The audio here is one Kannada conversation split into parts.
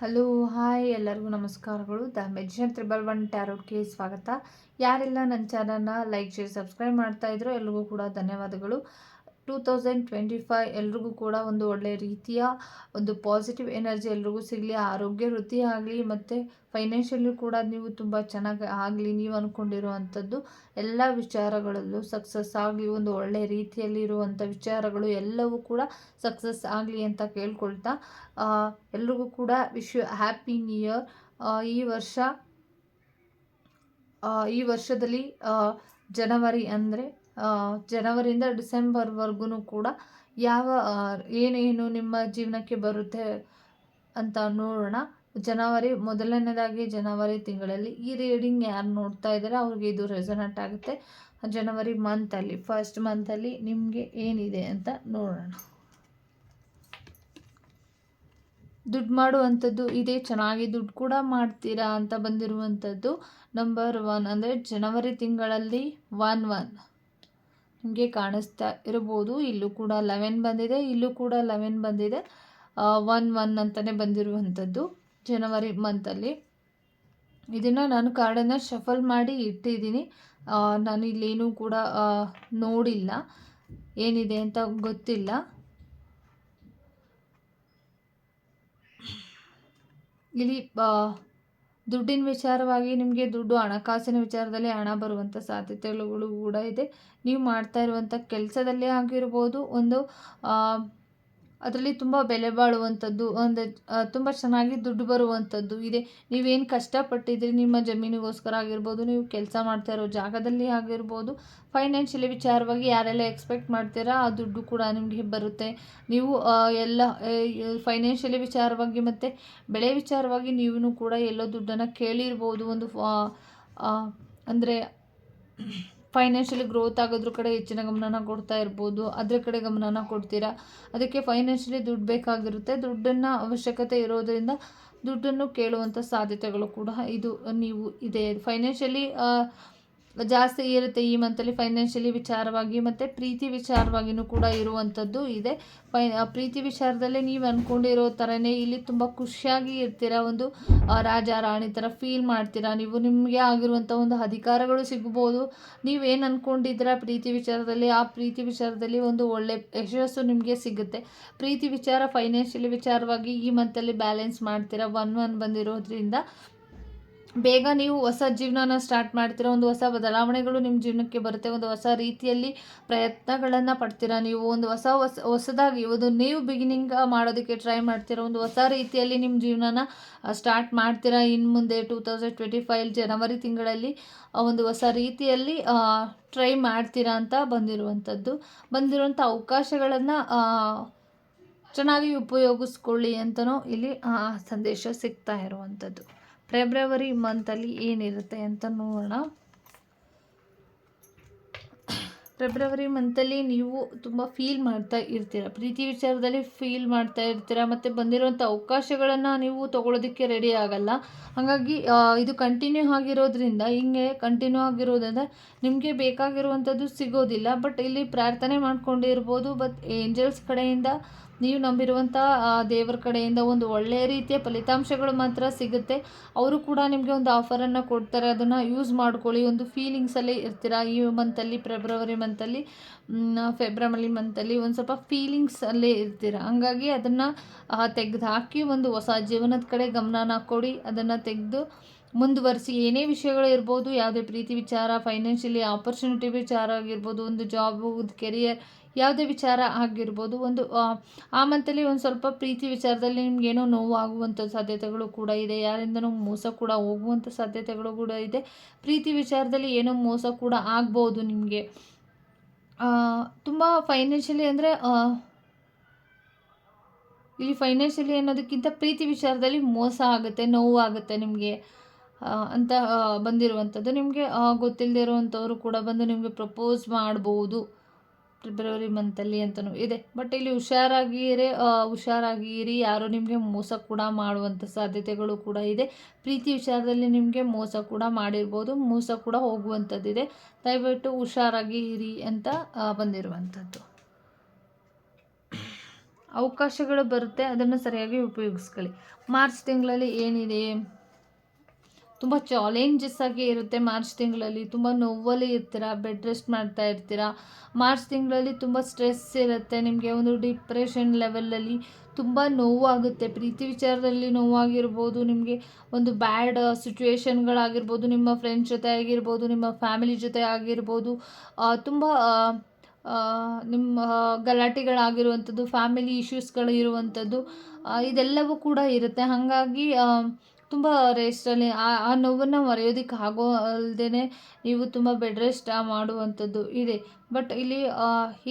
ಹಲೋ, ಹಾಯ್ ಎಲ್ಲರಿಗೂ ನಮಸ್ಕಾರಗಳು. ದ ಮೆಜಿಷನ್ ತ್ರಿಬಲ್ ಒನ್ ಟ್ಯಾರೋಟ್ಗೆ ಸ್ವಾಗತ. ಯಾರೆಲ್ಲ ನನ್ನ ಚಾನಲ್ನ ಲೈಕ್, ಶೇರ್, ಸಬ್ಸ್ಕ್ರೈಬ್ ಮಾಡ್ತಾ ಇದ್ರು, ಎಲ್ರಿಗೂ ಕೂಡ ಧನ್ಯವಾದಗಳು. ಟೂ ತೌಸಂಡ್ ಟ್ವೆಂಟಿ ಫೈವ್ ಎಲ್ರಿಗೂ ಕೂಡ ಒಂದು ಒಳ್ಳೆಯ ರೀತಿಯ ಒಂದು ಪಾಸಿಟಿವ್ ಎನರ್ಜಿ ಎಲ್ರಿಗೂ ಸಿಗಲಿ, ಆರೋಗ್ಯ ವೃದ್ಧಿ ಆಗಲಿ ಮತ್ತು ಫೈನಾನ್ಷಿಯಲಿ ಕೂಡ ನೀವು ತುಂಬ ಚೆನ್ನಾಗಿ ಆಗಲಿ, ನೀವು ಅಂದ್ಕೊಂಡಿರುವಂಥದ್ದು ಎಲ್ಲ ವಿಚಾರಗಳಲ್ಲೂ ಸಕ್ಸಸ್ ಆಗಲಿ, ಒಂದು ಒಳ್ಳೆಯ ರೀತಿಯಲ್ಲಿ ಇರುವಂಥ ವಿಚಾರಗಳು ಎಲ್ಲವೂ ಕೂಡ ಸಕ್ಸಸ್ ಆಗಲಿ ಅಂತ ಕೇಳ್ಕೊಳ್ತಾ ಎಲ್ರಿಗೂ ಕೂಡ ವಿಶ್ ಹ್ಯಾಪಿ ನ್ಯೂ ಇಯರ್ ಈ ವರ್ಷ ಈ ವರ್ಷದಲ್ಲಿ ಜನವರಿ ಅಂದರೆ ಜನವರಿಯಿಂದ ಡಿಸೆಂಬರ್ವರೆಗೂ ಕೂಡ ಯಾವ ಏನೇನು ನಿಮ್ಮ ಜೀವನಕ್ಕೆ ಬರುತ್ತೆ ಅಂತ ನೋಡೋಣ. ಜನವರಿ, ಮೊದಲನೇದಾಗಿ ಜನವರಿ ತಿಂಗಳಲ್ಲಿ ಈ ರೀಡಿಂಗ್ ಯಾರು ನೋಡ್ತಾ ಇದ್ದಾರೆ ಅವ್ರಿಗೆ ಇದು ರೆಸನೆಟ್ ಆಗುತ್ತೆ. ಜನವರಿ ಮಂತಲ್ಲಿ ಫಸ್ಟ್ ಮಂತಲ್ಲಿ ನಿಮಗೆ ಏನಿದೆ ಅಂತ ನೋಡೋಣ. ದುಡ್ಡು ಮಾಡುವಂಥದ್ದು, ಇದೇ ಚೆನ್ನಾಗಿ ದುಡ್ಡು ಕೂಡ ಮಾಡ್ತೀರಾ ಅಂತ ಬಂದಿರುವಂಥದ್ದು ನಂಬರ್ ಒನ್ ಅಂದರೆ ಜನವರಿ ತಿಂಗಳಲ್ಲಿ ಒನ್ ಒನ್ ನಿಮಗೆ ಕಾಣಿಸ್ತಾ ಇರ್ಬೋದು. ಇಲ್ಲೂ ಕೂಡ ಲೆವೆನ್ ಬಂದಿದೆ. ಇಲ್ಲೂ ಕೂಡ ಲೆವೆನ್ ಬಂದಿದೆ. ಒನ್ ಒನ್ ಅಂತಲೇ ಬಂದಿರುವಂಥದ್ದು ಜನವರಿ ಮಂತಲ್ಲಿ. ಇದನ್ನು ನಾನು ಕಾರ್ಡನ್ನು ಶಫಲ್ ಮಾಡಿ ಇಟ್ಟಿದ್ದೀನಿ. ನಾನು ಇಲ್ಲೇನೂ ಕೂಡ ನೋಡಿಲ್ಲ. ಏನಿದೆ ಅಂತ ಗೊತ್ತಿಲ್ಲ. ಇಲ್ಲಿ ದುಡ್ಡಿನ ವಿಚಾರವಾಗಿ ನಿಮಗೆ ದುಡ್ಡು ಹಣಕಾಸಿನ ವಿಚಾರದಲ್ಲಿ ಹಣ ಬರುವಂಥ ಸಾಧ್ಯತೆಗಳು ಕೂಡ ಇದೆ. ನೀವು ಮಾಡ್ತಾ ಇರುವಂಥ ಕೆಲಸದಲ್ಲೇ ಆಗಿರ್ಬೋದು, ಒಂದು ಅದರಲ್ಲಿ ತುಂಬ ಬೆಲೆ ಬಾಳುವಂಥದ್ದು ಒಂದು ತುಂಬ ಚೆನ್ನಾಗಿ ದುಡ್ಡು ಬರುವಂಥದ್ದು ಇದೆ. ನೀವೇನು ಕಷ್ಟಪಟ್ಟಿದ್ರಿ ನಿಮ್ಮ ಜಮೀನಿಗೋಸ್ಕರ ಆಗಿರ್ಬೋದು, ನೀವು ಕೆಲಸ ಮಾಡ್ತಾ ಇರೋ ಜಾಗದಲ್ಲಿ ಆಗಿರ್ಬೋದು ಫೈನಾನ್ಷಿಯಲಿ ವಿಚಾರವಾಗಿ ಯಾರೆಲ್ಲ ಎಕ್ಸ್ಪೆಕ್ಟ್ ಮಾಡ್ತೀರಾ, ಆ ದುಡ್ಡು ಕೂಡ ನಿಮಗೆ ಬರುತ್ತೆ. ನೀವು ಎಲ್ಲ ಫೈನಾನ್ಷಿಯಲಿ ವಿಚಾರವಾಗಿ ಮತ್ತು ಬೆಳೆ ವಿಚಾರವಾಗಿ ನೀವು ಕೂಡ ಎಲ್ಲೋ ದುಡ್ಡನ್ನು ಕೇಳಿರ್ಬೋದು, ಒಂದು ಅಂದರೆ ಫೈನಾನ್ಷಿಯಲಿ ಗ್ರೋತ್ ಆಗೋದ್ರ ಕಡೆ ಹೆಚ್ಚಿನ ಗಮನನ ಕೊಡ್ತಾ ಇರ್ಬೋದು. ಅದ್ರ ಕಡೆ ಗಮನನ ಕೊಡ್ತೀರಾ? ಅದಕ್ಕೆ ಫೈನಾನ್ಷಿಯಲಿ ದುಡ್ಡು ಬೇಕಾಗಿರುತ್ತೆ. ದುಡ್ಡನ್ನು ಅವಶ್ಯಕತೆ ಇರೋದರಿಂದ ದುಡ್ಡನ್ನು ಕೇಳುವಂಥ ಸಾಧ್ಯತೆಗಳು ಕೂಡ ಇದು, ನೀವು ಇದೆ. ಫೈನಾನ್ಷಿಯಲಿ ಜಾಸ್ತಿ ಇರುತ್ತೆ ಈ ಮಂತಲ್ಲಿ ಫೈನಾನ್ಷಿಯಲಿ ವಿಚಾರವಾಗಿ ಮತ್ತು ಪ್ರೀತಿ ವಿಚಾರವಾಗಿಯೂ ಕೂಡ ಇರುವಂಥದ್ದು ಇದೆ. ಫೈ ಪ್ರೀತಿ ವಿಚಾರದಲ್ಲಿ ನೀವು ಅಂದ್ಕೊಂಡಿರೋ ಥರನೇ ಇಲ್ಲಿ ತುಂಬ ಖುಷಿಯಾಗಿ ಇರ್ತೀರ, ಒಂದು ರಾಜ ರಾಣಿ ಥರ ಫೀಲ್ ಮಾಡ್ತೀರಾ? ನೀವು ನಿಮಗೆ ಆಗಿರುವಂಥ ಒಂದು ಅಧಿಕಾರಗಳು ಸಿಗ್ಬೋದು. ನೀವೇನು ಅಂದ್ಕೊಂಡಿದ್ದೀರ ಪ್ರೀತಿ ವಿಚಾರದಲ್ಲಿ? ಆ ಪ್ರೀತಿ ವಿಚಾರದಲ್ಲಿ ಒಂದು ಒಳ್ಳೆ ಯಶಸ್ಸು ನಿಮಗೆ ಸಿಗುತ್ತೆ. ಪ್ರೀತಿ ವಿಚಾರ ಫೈನಾನ್ಷಿಯಲಿ ವಿಚಾರವಾಗಿ ಈ ಮಂತಲ್ಲಿ ಬ್ಯಾಲೆನ್ಸ್ ಮಾಡ್ತೀರಾ? ಒನ್ ಒನ್ ಬಂದಿರೋದ್ರಿಂದ ಬೇಗ ನೀವು ಹೊಸ ಜೀವನನ ಸ್ಟಾರ್ಟ್ ಮಾಡ್ತೀರಾ, ಒಂದು ಹೊಸ ಬದಲಾವಣೆಗಳು ನಿಮ್ಮ ಜೀವನಕ್ಕೆ ಬರುತ್ತೆ, ಒಂದು ಹೊಸ ರೀತಿಯಲ್ಲಿ ಪ್ರಯತ್ನಗಳನ್ನು ಪಡ್ತೀರಾ ನೀವು, ಒಂದು ಹೊಸ ಹೊಸ, ಹೊಸದಾಗಿ ಒಂದು ನೀವು ಬಿಗಿನಿಂಗ್ ಮಾಡೋದಕ್ಕೆ ಟ್ರೈ ಮಾಡ್ತೀರಾ, ಒಂದು ಹೊಸ ರೀತಿಯಲ್ಲಿ ನಿಮ್ಮ ಜೀವನನ ಸ್ಟಾರ್ಟ್ ಮಾಡ್ತೀರಾ ಇನ್ನು ಮುಂದೆ ಟೂ ತೌಸಂಡ್ ಟ್ವೆಂಟಿ ಫೈವ್ ಜನವರಿ ತಿಂಗಳಲ್ಲಿ ಒಂದು ಹೊಸ ರೀತಿಯಲ್ಲಿ ಟ್ರೈ ಮಾಡ್ತೀರಾ ಅಂತ ಬಂದಿರುವಂಥದ್ದು. ಬಂದಿರುವಂಥ ಅವಕಾಶಗಳನ್ನು ಚೆನ್ನಾಗಿ ಉಪಯೋಗಿಸ್ಕೊಳ್ಳಿ ಅಂತಲೂ ಇಲ್ಲಿ ಸಂದೇಶ ಸಿಗ್ತಾ ಇರುವಂಥದ್ದು. ಫೆಬ್ರವರಿ ಮಂತಲ್ಲಿ ಏನಿರುತ್ತೆ ಅಂತ ನೋಡೋಣ. ಫೆಬ್ರವರಿ ಮಂತಲ್ಲಿ ನೀವು ತುಂಬ ಫೀಲ್ ಮಾಡ್ತಾ ಇರ್ತೀರ. ಪ್ರೀತಿ ವಿಚಾರದಲ್ಲಿ ಫೀಲ್ ಮಾಡ್ತಾ ಇರ್ತೀರ. ಮತ್ತು ಬಂದಿರುವಂಥ ಅವಕಾಶಗಳನ್ನು ನೀವು ತೊಗೊಳೋದಕ್ಕೆ ರೆಡಿ ಆಗಲ್ಲ. ಹಾಗಾಗಿ ಇದು ಕಂಟಿನ್ಯೂ ಆಗಿರೋದ್ರಿಂದ, ಹಿಂಗೆ ಕಂಟಿನ್ಯೂ ಆಗಿರೋದ್ರಿಂದ ನಿಮಗೆ ಬೇಕಾಗಿರುವಂಥದ್ದು ಸಿಗೋದಿಲ್ಲ. ಬಟ್ ಇಲ್ಲಿ ಪ್ರಾರ್ಥನೆ ಮಾಡ್ಕೊಂಡಿರ್ಬೋದು. ಬಟ್ ಏಂಜಲ್ಸ್ ಕಡೆಯಿಂದ ನೀವು ನಂಬಿರುವಂಥ ದೇವರ ಕಡೆಯಿಂದ ಒಂದು ಒಳ್ಳೆಯ ರೀತಿಯ ಫಲಿತಾಂಶಗಳು ಮಾತ್ರ ಸಿಗುತ್ತೆ. ಅವರು ಕೂಡ ನಿಮಗೆ ಒಂದು ಆಫರನ್ನು ಕೊಡ್ತಾರೆ. ಅದನ್ನು ಯೂಸ್ ಮಾಡ್ಕೊಳ್ಳಿ. ಒಂದು ಫೀಲಿಂಗ್ಸಲ್ಲೇ ಇರ್ತೀರಾ? ಈ ಮಂತಲ್ಲಿ ಫೆಬ್ರವರಿ ಮಂತಲ್ಲಿ ಫೆಬ್ರವರಿ ಮಂತಲ್ಲಿ ಒಂದು ಸ್ವಲ್ಪ ಫೀಲಿಂಗ್ಸಲ್ಲೇ ಇರ್ತೀರ? ಹಂಗಾಗಿ ಅದನ್ನು ತೆಗೆದು ಹಾಕಿ ಒಂದು ಹೊಸ ಜೀವನದ ಕಡೆ ಗಮನನ ಹಾಕ್ಕೊಡಿ ಅದನ್ನು ತೆಗೆದು ಮುಂದುವರಿಸಿ. ಏನೇ ವಿಷಯಗಳು ಇರ್ಬೋದು, ಯಾವುದೇ ಪ್ರೀತಿ ವಿಚಾರ ಫೈನಾನ್ಷಿಯಲಿ ಆಪರ್ಚುನಿಟಿ ವಿಚಾರ ಆಗಿರ್ಬೋದು, ಒಂದು ಜಾಬು ಕೆರಿಯರ್ ಯಾವುದೇ ವಿಚಾರ ಆಗಿರ್ಬೋದು, ಒಂದು, ಆ ಮಂತಲ್ಲಿ ಒಂದು ಸ್ವಲ್ಪ ಪ್ರೀತಿ ವಿಚಾರದಲ್ಲಿ ನಿಮಗೇನೋ ನೋವು ಆಗುವಂಥ ಸಾಧ್ಯತೆಗಳು ಕೂಡ ಇದೆ, ಯಾರಿಂದನೂ ಮೋಸ ಕೂಡ ಹೋಗುವಂಥ ಸಾಧ್ಯತೆಗಳು ಕೂಡ ಇದೆ. ಪ್ರೀತಿ ವಿಚಾರದಲ್ಲಿ ಏನೋ ಮೋಸ ಕೂಡ ಆಗ್ಬೋದು ನಿಮಗೆ. ತುಂಬ ಫೈನಾನ್ಷಿಯಲಿ ಅಂದರೆ ಇಲ್ಲಿ ಫೈನಾನ್ಷಿಯಲಿ ಅನ್ನೋದಕ್ಕಿಂತ ಪ್ರೀತಿ ವಿಚಾರದಲ್ಲಿ ಮೋಸ ಆಗುತ್ತೆ ನೋವು ಆಗುತ್ತೆ ನಿಮಗೆ ಅಂತ ಬಂದಿರುವಂಥದ್ದು ನಿಮಗೆ ಗೊತ್ತಿಲ್ಲದೆ ಇರುವಂಥವ್ರು ಕೂಡ ಬಂದು ನಿಮಗೆ ಪ್ರಪೋಸ್ ಮಾಡ್ಬೋದು. ಫೆಬ್ರವರಿ ಮಂತಲ್ಲಿ ಅಂತಲೂ ಇದೆ. ಬಟ್ ಇಲ್ಲಿ ಹುಷಾರಾಗಿರೇ ಹುಷಾರಾಗಿರಿ. ಯಾರೋ ನಿಮಗೆ ಮೋಸ ಕೂಡ ಮಾಡುವಂಥ ಸಾಧ್ಯತೆಗಳು ಕೂಡ ಇದೆ. ಪ್ರೀತಿ ವಿಚಾರದಲ್ಲಿ ನಿಮಗೆ ಮೋಸ ಕೂಡ ಮಾಡಿರ್ಬೋದು, ಮೋಸ ಕೂಡ ಹೋಗುವಂಥದ್ದಿದೆ ದಯವಿಟ್ಟು ಹುಷಾರಾಗಿ ಇರಿ ಅಂತ ಬಂದಿರುವಂಥದ್ದು. ಅವಕಾಶಗಳು ಬರುತ್ತೆ, ಅದನ್ನು ಸರಿಯಾಗಿ ಉಪಯೋಗಿಸ್ಕೊಳ್ಳಿ. ಮಾರ್ಚ್ ತಿಂಗಳಲ್ಲಿ ಏನಿದೆ? ತುಂಬ ಚಾಲೆಂಜಸ್ ಆಗಿ ಇರುತ್ತೆ ಮಾರ್ಚ್ ತಿಂಗಳಲ್ಲಿ. ತುಂಬ ನೋವಲ್ಲಿ ಇರ್ತೀರ ಬೆಡ್ ರೆಸ್ಟ್ ಮಾಡ್ತಾ ಇರ್ತೀರ? ಮಾರ್ಚ್ ತಿಂಗಳಲ್ಲಿ ತುಂಬ ಸ್ಟ್ರೆಸ್ ಇರುತ್ತೆ, ನಿಮಗೆ ಒಂದು ಡಿಪ್ರೆಷನ್ ಲೆವೆಲಲ್ಲಿ ತುಂಬ ನೋವಾಗುತ್ತೆ. ಪ್ರೀತಿ ವಿಚಾರದಲ್ಲಿ ನೋವಾಗಿರ್ಬೋದು, ನಿಮಗೆ ಒಂದು ಬ್ಯಾಡ್ ಸಿಚುವೇಶನ್ಗಳಾಗಿರ್ಬೋದು ನಿಮ್ಮ ಫ್ರೆಂಡ್ಸ್ ಜೊತೆ ಆಗಿರ್ಬೋದು, ನಿಮ್ಮ ಫ್ಯಾಮಿಲಿ ಜೊತೆ ಆಗಿರ್ಬೋದು ತುಂಬ ನಿಮ್ಮ ಗಲಾಟೆಗಳಾಗಿರುವಂಥದ್ದು ಫ್ಯಾಮಿಲಿ ಇಶ್ಯೂಸ್ಗಳು ಇರುವಂಥದ್ದು ಇದೆಲ್ಲವೂ ಕೂಡ ಇರುತ್ತೆ. ಹಾಗಾಗಿ ತುಂಬ ರೇಸ್ಟಲ್ಲಿ ಆ ಆ ನೋವನ್ನು ಮರೆಯೋದಕ್ಕೆ ಆಗೋ ಅಲ್ಲದೇ ನೀವು ತುಂಬ ಬೆಡ್ ರೆಸ್ಟ್ ಮಾಡುವಂಥದ್ದು ಇದೆ. ಬಟ್ ಇಲ್ಲಿ